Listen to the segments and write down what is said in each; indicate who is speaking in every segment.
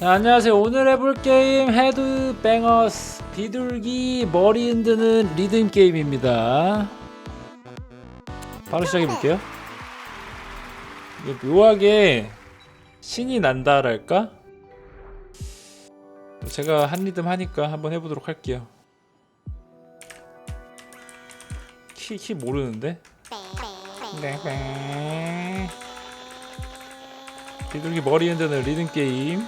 Speaker 1: 자, 안녕하세요. 오늘 해볼 게임 헤드뱅어스 비둘기 머리 흔드는 리듬 게임입니다. 바로 시작해 볼게요. 이게 묘하게 신이 난다랄까? 제가 한 리듬 하니까 한번 해보도록 할게요. 키, 키 모르는데? 네. 비둘기 머리 흔드는 리듬 게임.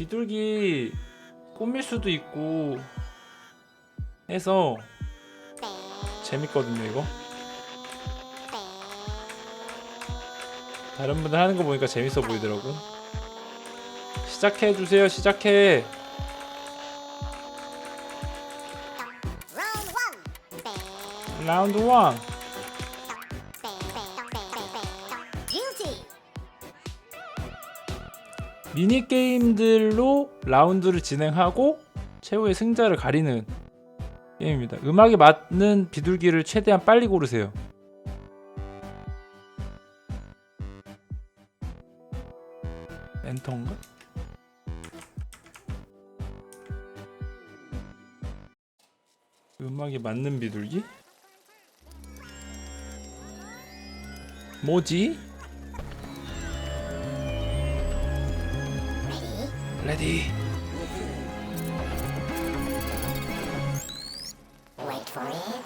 Speaker 1: 비둘기 꾸밀 수도 있고 해서 재밌거든요 이거. 다른 분들 하는 거 보니까 재밌어 보이더라고 시작해 주세요 시작해. 라운드 1 미니 게임들로 라운드를 진행하고 최후의 승자를 가리는 게임입니다. 음악에 맞는 비둘기를 최대한 빨리 고르세요. 엔터인가? 음악에 맞는 비둘기? 뭐지?
Speaker 2: Ready?
Speaker 1: 레디.
Speaker 2: Wait for it.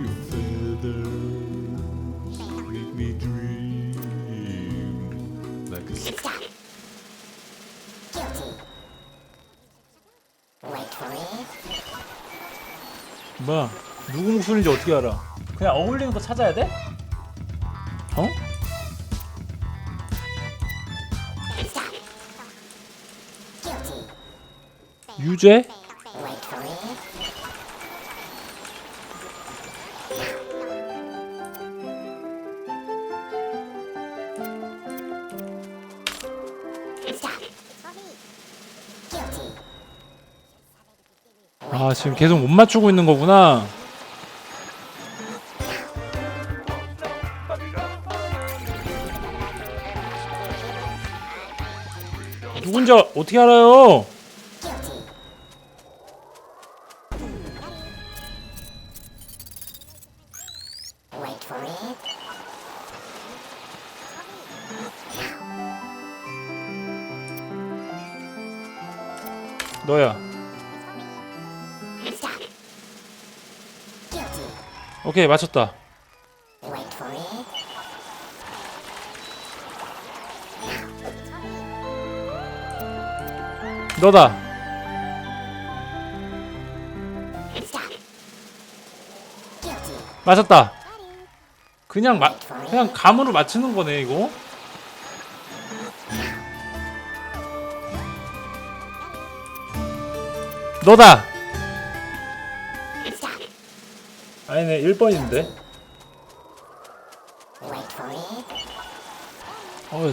Speaker 3: Your feathers make me dream like a
Speaker 2: Stop. Guilty. Wait for it.
Speaker 1: 뭐야? 누구 목소리인지 어떻게 알아? 그냥 어울리는 거 찾아야 돼? 유죄? 아 지금 계속 못 맞추고 있는 거구나. 누군지 어떻게 알아요?
Speaker 2: Guilty.
Speaker 1: 오케이 맞췄다. 너다. 맞췄다. 그냥 마, 그냥 감으로 맞추는 거네 이거. 너다. 아니네 1번인데.
Speaker 2: Wait for it.
Speaker 1: 어.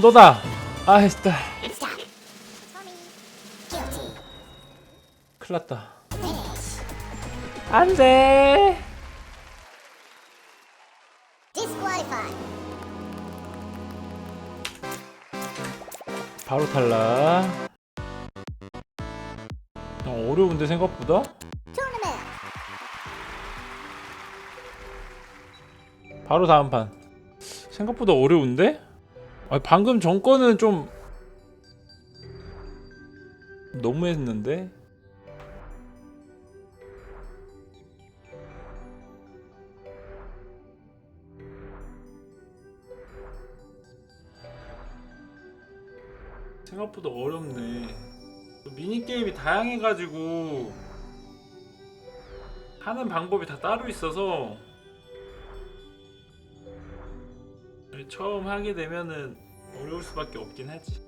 Speaker 1: 너다. 아,
Speaker 2: Stop. Guilty.
Speaker 1: 큰일났다.
Speaker 2: Finish.
Speaker 1: 안 돼. 바로 탈락. 어, 어려운데 생각보다? 바로 다음 판. 생각보다 어려운데? 아, 방금 전 거는 좀 너무 했는데. 생각보다 어렵네. 미니 게임이 다양해가지고 하는 방법이 다 따로 있어서 처음 하게 되면은 어려울 수밖에 없긴 하지.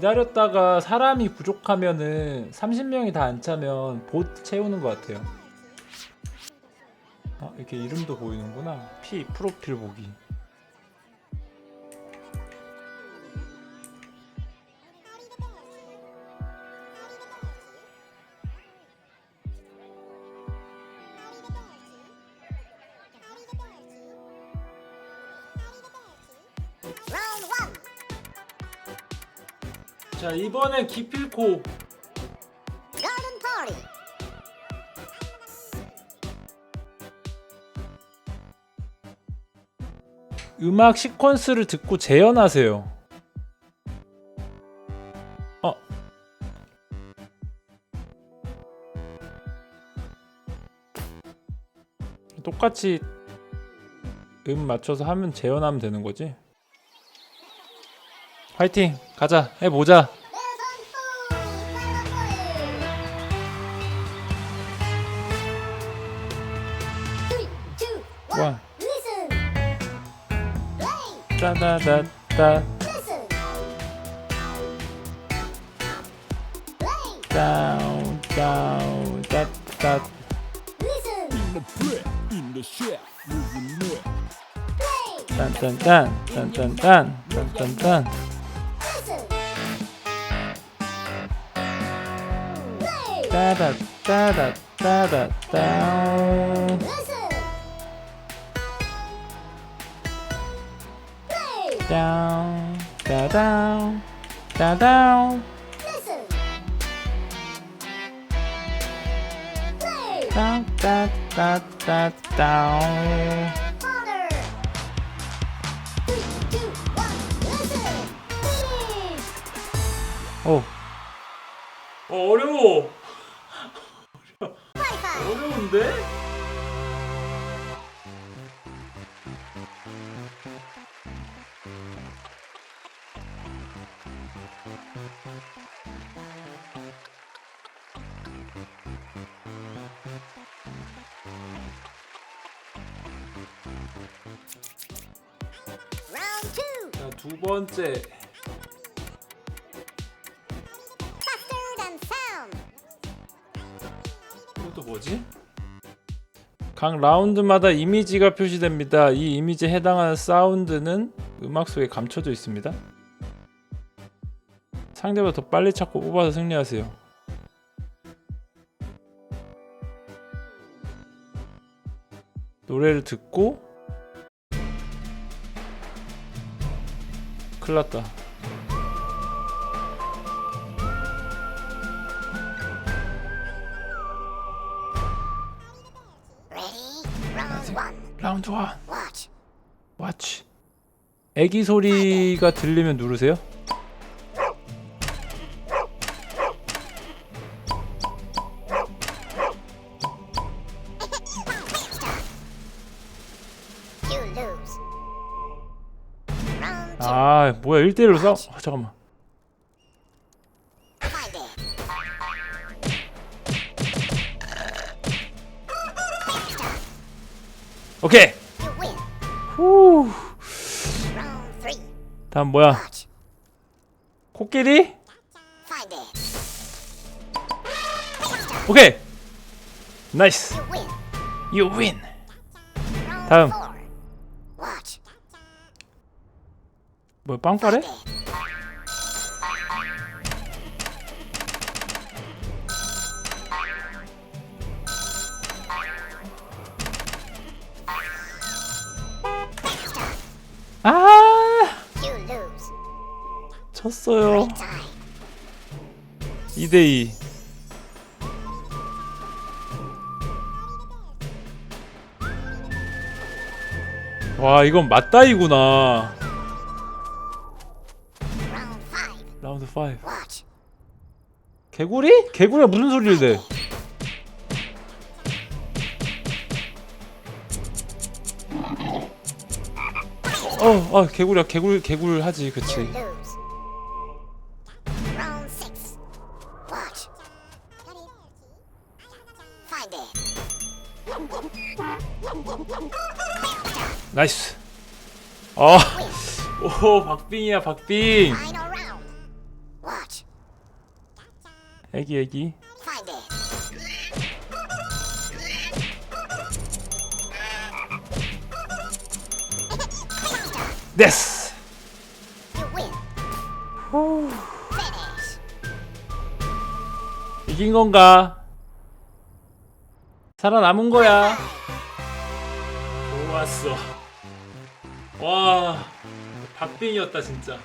Speaker 1: 기다렸다가 사람이 부족하면은 30명이 다 안 차면 봇 채우는 것 같아요. 아, 이렇게 이름도 보이는구나. P 프로필 보기. 자 이번엔 기필코
Speaker 2: Garden party.
Speaker 1: 음악 시퀀스를 듣고 재현하세요. 어. 똑같이 음 맞춰서 하면 재현하면 되는 거지. 화이팅! 가자! 해보자! 와.
Speaker 2: Play.
Speaker 1: 다운, 다운, 따따. 딴딴딴, 딴딴딴, 딴딴딴. 따다 따다 따다 다운.
Speaker 2: Play.
Speaker 1: 다운 따다운 따다운
Speaker 2: Listen. Play.
Speaker 1: 다운 따따따 다운
Speaker 2: Honor. Three, two, one. Listen. Finish.
Speaker 1: 오 어, 어려워
Speaker 2: two.
Speaker 1: 자, 두 번째 각 라운드마다 이미지가 표시됩니다. 이 이미지에 해당하는 사운드는 음악 속에 감춰져 있습니다. 상대보다 더 빨리 찾고 뽑아서 승리하세요. 노래를 듣고 큰일 났다.
Speaker 2: Round one.
Speaker 1: 라운드 1
Speaker 2: Watch.
Speaker 1: 와치 애기 소리가 들리면 누르세요.
Speaker 2: You lose. Round two.
Speaker 1: 아 뭐야 1대1로 싸워 아, 잠깐만 다음 뭐야. 코끼리. 오케이 나이스
Speaker 2: You win.
Speaker 1: 다음. 뭐야 빵빠레
Speaker 2: Time.
Speaker 1: 2대2 와 이건 맞다이구나. 라운드 5
Speaker 2: Watch.
Speaker 1: 개구리? 개구리가 무슨 소리를 내? 어, 어, 개구리야, 개굴, 개굴 하지, 그치. 나이스. 아, 오, 박빙이야, 박빙. 애기 애기.
Speaker 2: Finish.
Speaker 1: 이긴 건가? 살아남은 거야. 좋았어. 와, 박빙이었다 진짜.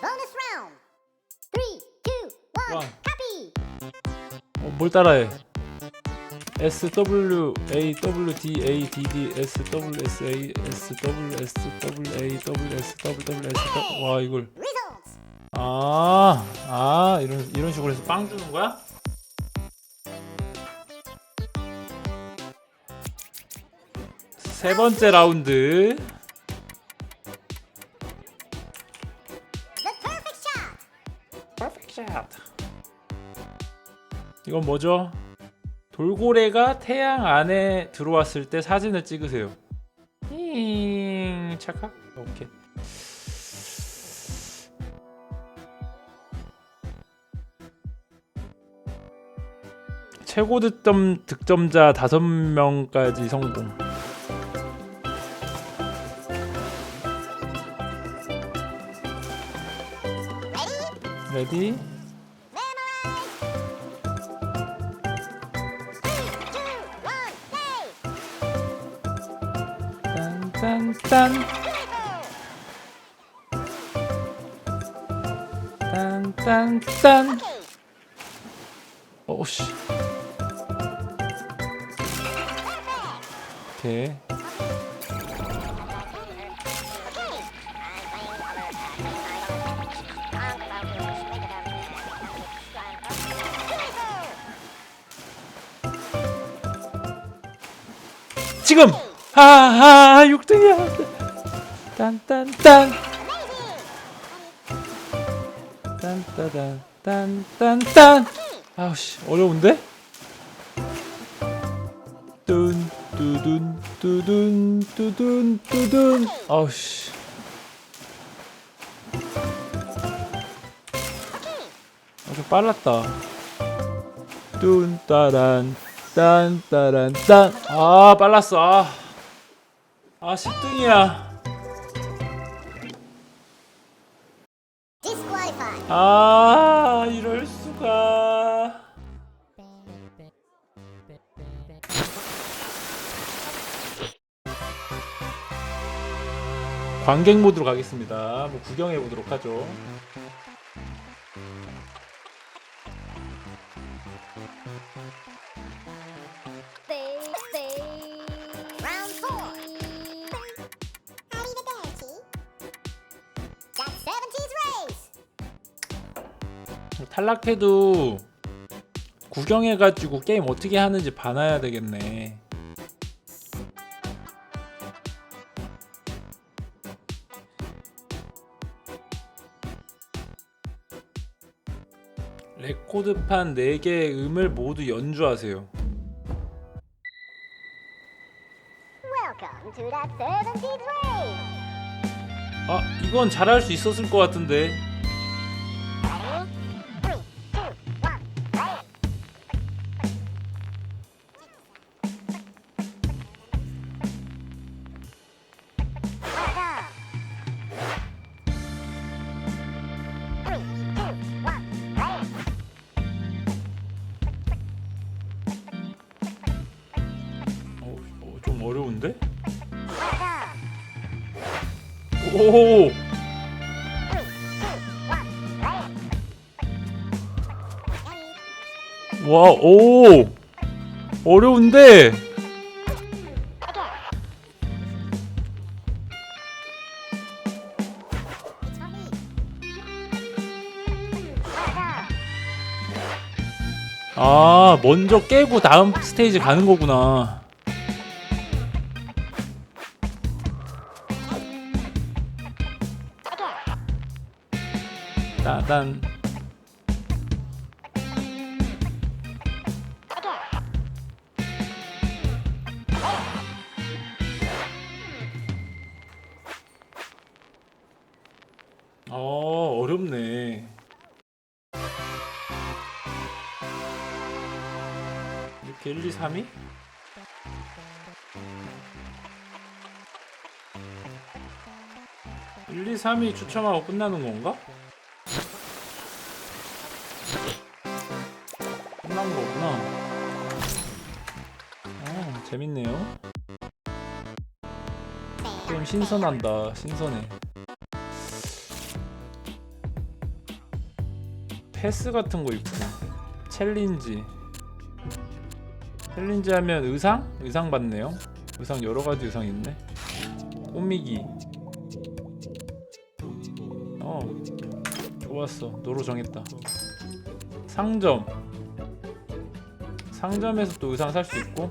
Speaker 2: Bonus round. Three, two, one.
Speaker 1: One.
Speaker 2: Copy.
Speaker 1: 어, 뭘 따라해? S W A W D A D D S W S A S W S W A W S W W S W 와 이걸. 아, 아 이런 이런 식으로 해서 빵 주는 거야? 세 번째 라운드. 이건 뭐죠? 돌고래가 태양 안에 들어왔을 때 사진을 찍으세요. 힝, 착각. 오케이. 최고 득점 득점자 5명까지 성공. 레디? 딴 딴 딴 딴딴딴
Speaker 2: Okay.
Speaker 1: 오씨. 오케이 하하 6등이야. 딴딴딴. 딴따단 딴딴딴. 아우씨 어려운데? 뚠 뚜둔 뚜둔 뚜둔 뚜둔. 아우씨. 아, 좀 빨랐다. 뚠 따란 딴 따란 딴아 빨랐어. 아, 아 10등이야
Speaker 2: Disqualified.
Speaker 1: 아 이럴 수가 관객 모드로 가겠습니다. 뭐 구경해 보도록 하죠. 탈락해도 구경해가지고 게임 어떻게 하는지 봐놔야 되겠네. 레코드판 4개의 음을 모두 연주하세요.
Speaker 2: Welcome to that 70's race.
Speaker 1: 아, 이건 잘할 수 있었을 것 같은데. 오! 와, 오! 어려운데? 아, 먼저 깨고 다음 스테이지 가는 거구나. 난 어, 어렵네. 이렇게 1, 2, 3이? 일이삼이 추첨하고 끝나는 건가? 재밌네요. 게임 신선한다. 신선해. 패스 같은 거 있구나. 챌린지. 챌린지 하면 의상? 의상 받네요. 의상 여러 가지 의상 있네. 꾸미기. 어. 좋았어. 노로 정했다. 상점. 상점에서 또 의상 살 수 있고.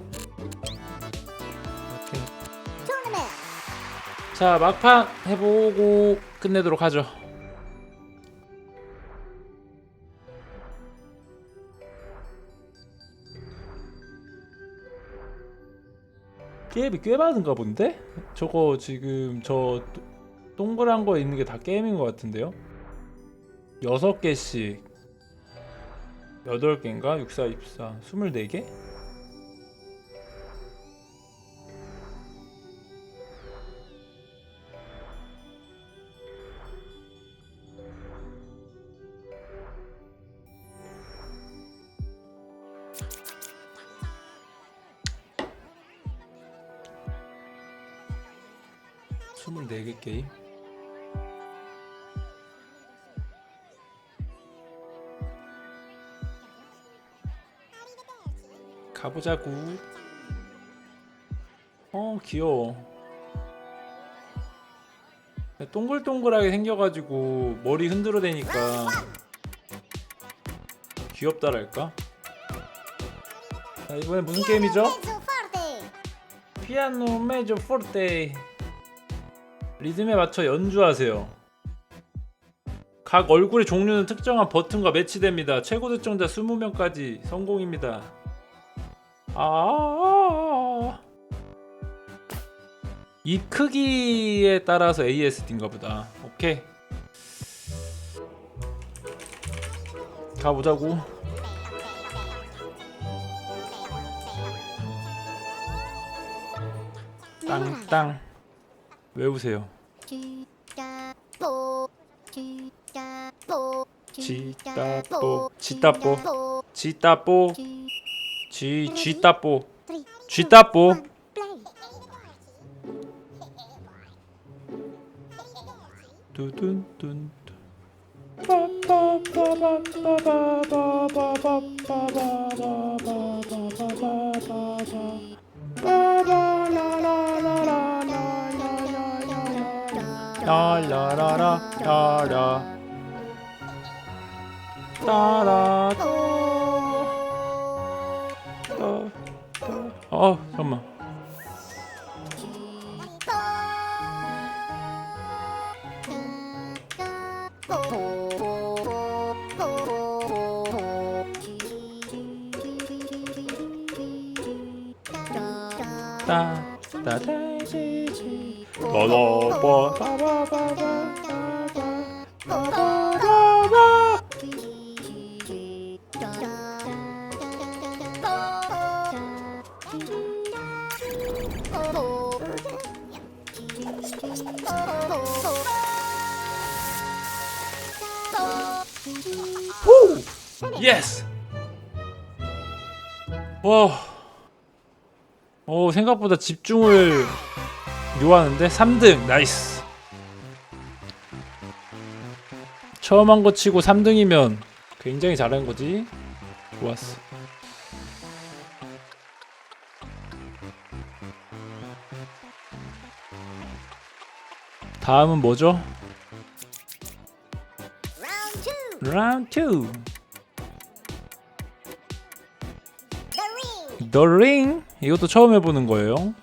Speaker 1: 자 막판 해보고 끝내도록 하죠. 게임이 꽤 많은가 본데? 저거 지금 저 도- 동그란 거 있는 게 다 게임인 것 같은데요? 여섯 개씩 여덟 개인가? 64, 24, 24개? 게임. 가보자구. 어 귀여워. 동글동글하게 생겨가지고 머리 흔들어 대니까 귀엽다랄까. 자 이번엔 무슨 게임이죠? 피아노 메조 포르테 리듬에 맞춰 연주하세요. 각 얼굴의 종류는 특정한 버튼과 매치됩니다. 최고 득점자 20명까지 성공입니다. 아. 입 크기에 따라서 ASD인가 보다. 오케이. 가보자고. 땅땅. 외우세요.
Speaker 2: 지따뽀 지따뽀
Speaker 1: 지따뽀, 지따뽀. 지따뽀
Speaker 2: 지-
Speaker 1: 쥐 쥐따뽀
Speaker 2: three,
Speaker 1: 쥐따뽀
Speaker 2: one, play.
Speaker 1: 두둔둔 라라라라. 라라. 따라. 어 잠깐만. 따 따다지지 너너버 바바바바 바바바바 후 예스 와 오, 생각보다 집중을 요하는데? 3등 나이스. 처음 한 거 치고 3등이면 굉장히 잘한 거지. 좋았어. 다음은 뭐죠? 라운드 2
Speaker 2: The ring.
Speaker 1: The Ring 이것도 처음 해보는 거예요.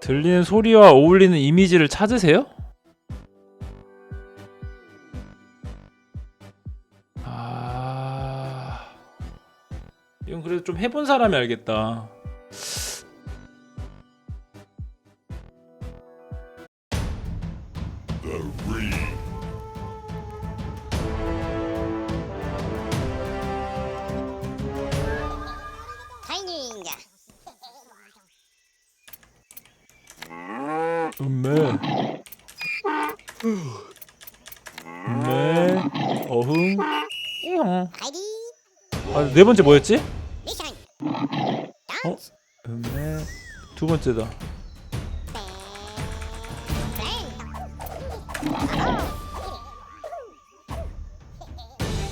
Speaker 1: 들리는 소리와 어울리는 이미지를 찾으세요? 아 이건 그래도 좀 해본 사람이 알겠다. 네 번째 뭐였지? 어? 음메 두 번째다
Speaker 2: Bang.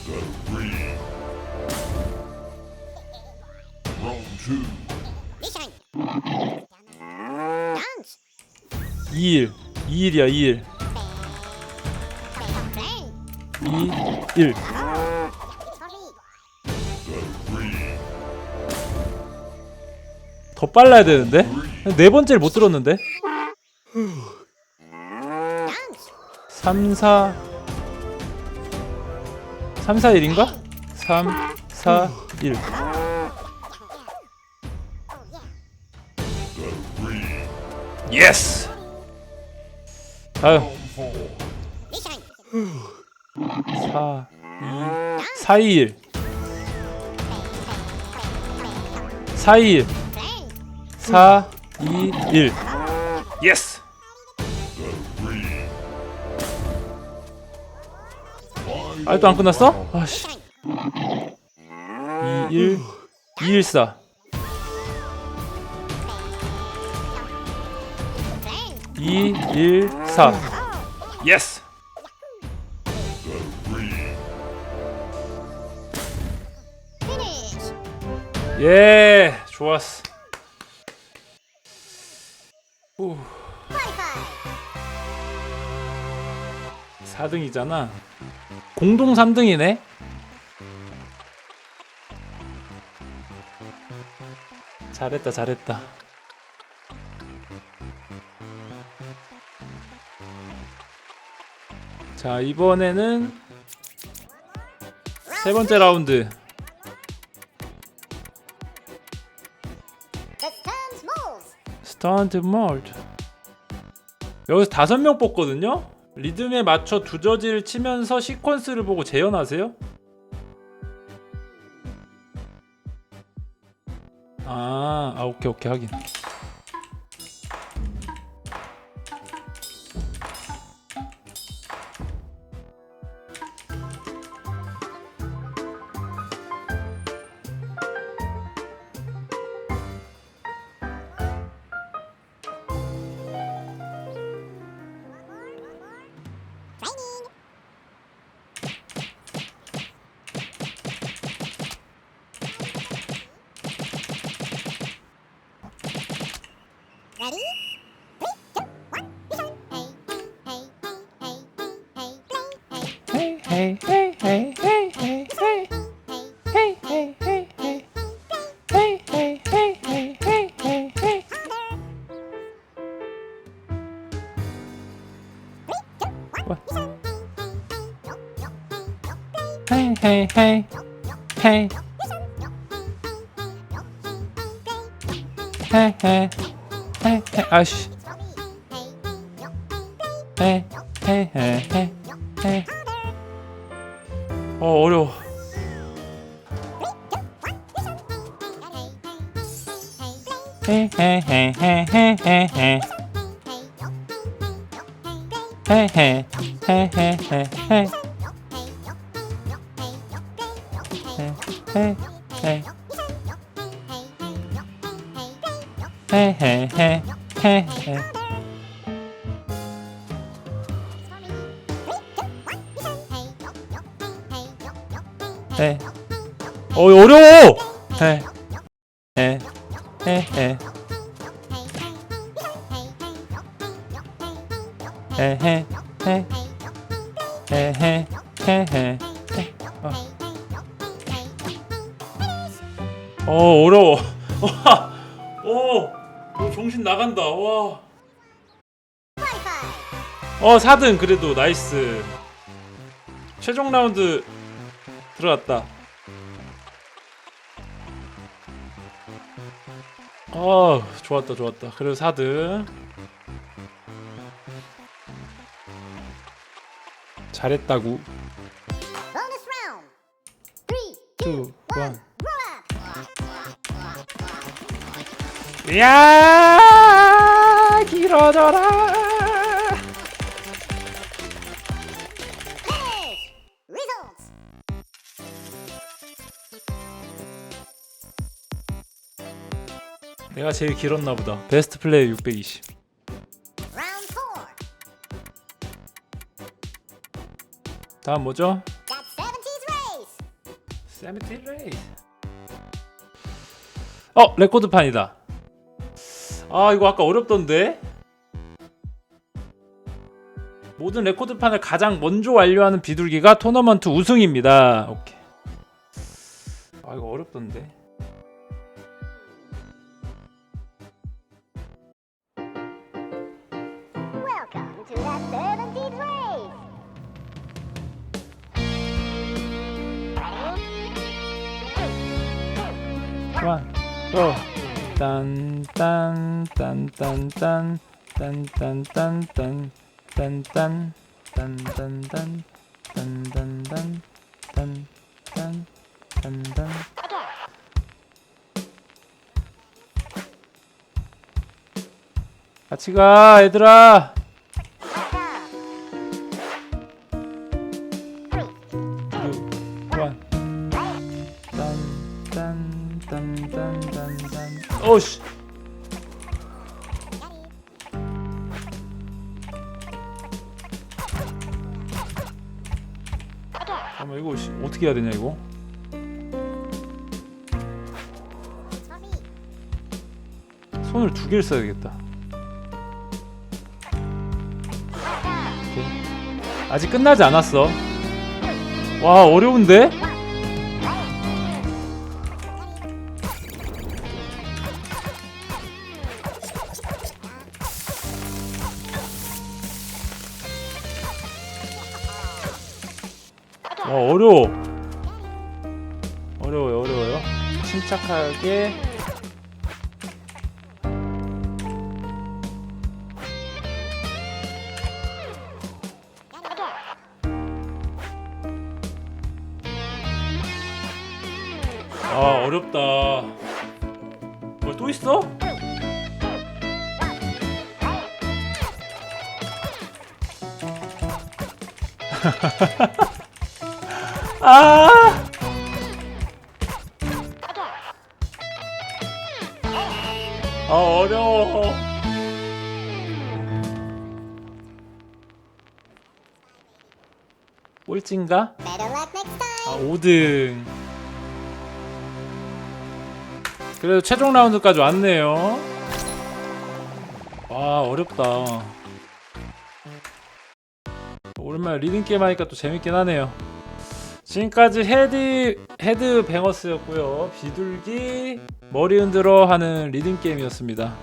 Speaker 3: The green. Round two.
Speaker 2: Mission. Dance.
Speaker 1: 2일 2일이야 2일
Speaker 2: Bang.
Speaker 1: 2 1 더 빨라야 되는데? 네 번째를 못 들었는데?
Speaker 2: Dance.
Speaker 1: 3 4 3 4 1인가? 3 4 1
Speaker 2: Oh yeah.
Speaker 3: The green.
Speaker 1: 예스!
Speaker 2: Mission.
Speaker 1: 4 2 4 2 1 4 2 1
Speaker 2: Bang.
Speaker 1: 4 2 1 예스! 아직도 안 끝났어? 아씨
Speaker 2: Mission.
Speaker 1: 2 1 2 1 4
Speaker 2: Bang.
Speaker 1: 2 1 4 예스! 예 좋았어 후.
Speaker 2: High five.
Speaker 1: 4등이잖아. 공동 3등이네. 잘했다 잘했다. 자 이번에는 세 번째 라운드 스턴트 몰드 여기서 다섯 명 뽑거든요? 리듬에 맞춰 두 저지를 치면서 시퀀스를 보고 재현하세요. 아, 아 오케이 오케이 하긴
Speaker 2: Ready? Three, two, one, mission. Hey, hey, hey, hey, hey, hey, play,
Speaker 1: 아씨 헤이 헤이 헤이 헤이 헤이 어 어려워 헤이 헤이 헤이 헤이 헤이 헤이 헤이 헤이 헤이 헤이 헤이 헤 해, 해. 해. 어, 어려워! 해. 어 4등 그래도 나이스. 최종 라운드 들어갔다. 어 좋았다 좋았다. 그래도 4등 잘했다구
Speaker 2: Bonus round. Three,
Speaker 1: 2
Speaker 2: two,
Speaker 1: 1
Speaker 2: one, roll up.
Speaker 1: 야 길어져라 내가 제일 길었나 보다. 베스트 플레이 620
Speaker 2: Round four.
Speaker 1: 다음 뭐죠?
Speaker 2: That's 70's race.
Speaker 1: 세미티 레이 어 레코드판이다. 아 이거 아까 어렵던데? 모든 레코드판을 가장 먼저 완료하는 비둘기가 토너먼트 우승입니다. 오케이. 아 이거 어렵던데 그만 또 딴딴딴딴딴 딴딴딴딴 딴딴 딴딴딴 딴딴딴 딴딴 딴딴 같이 가 얘들아 잠깐만 이거 씨, 어떻게 해야 되냐 이거. 손을 두 개를 써야겠다 오케이. 아직 끝나지 않았어 와 어려운데? 침착하게 아 어렵다. 뭐 또 있어? 아 어려워. 꼴찌인가? 아 5등. 그래도 최종 라운드까지 왔네요. 와 어렵다. 오랜만에 리듬 게임 하니까 또 재밌긴 하네요 지금까지 헤드 헤드 뱅어스였고요. 비둘기 머리 흔들어 하는 리듬 게임이었습니다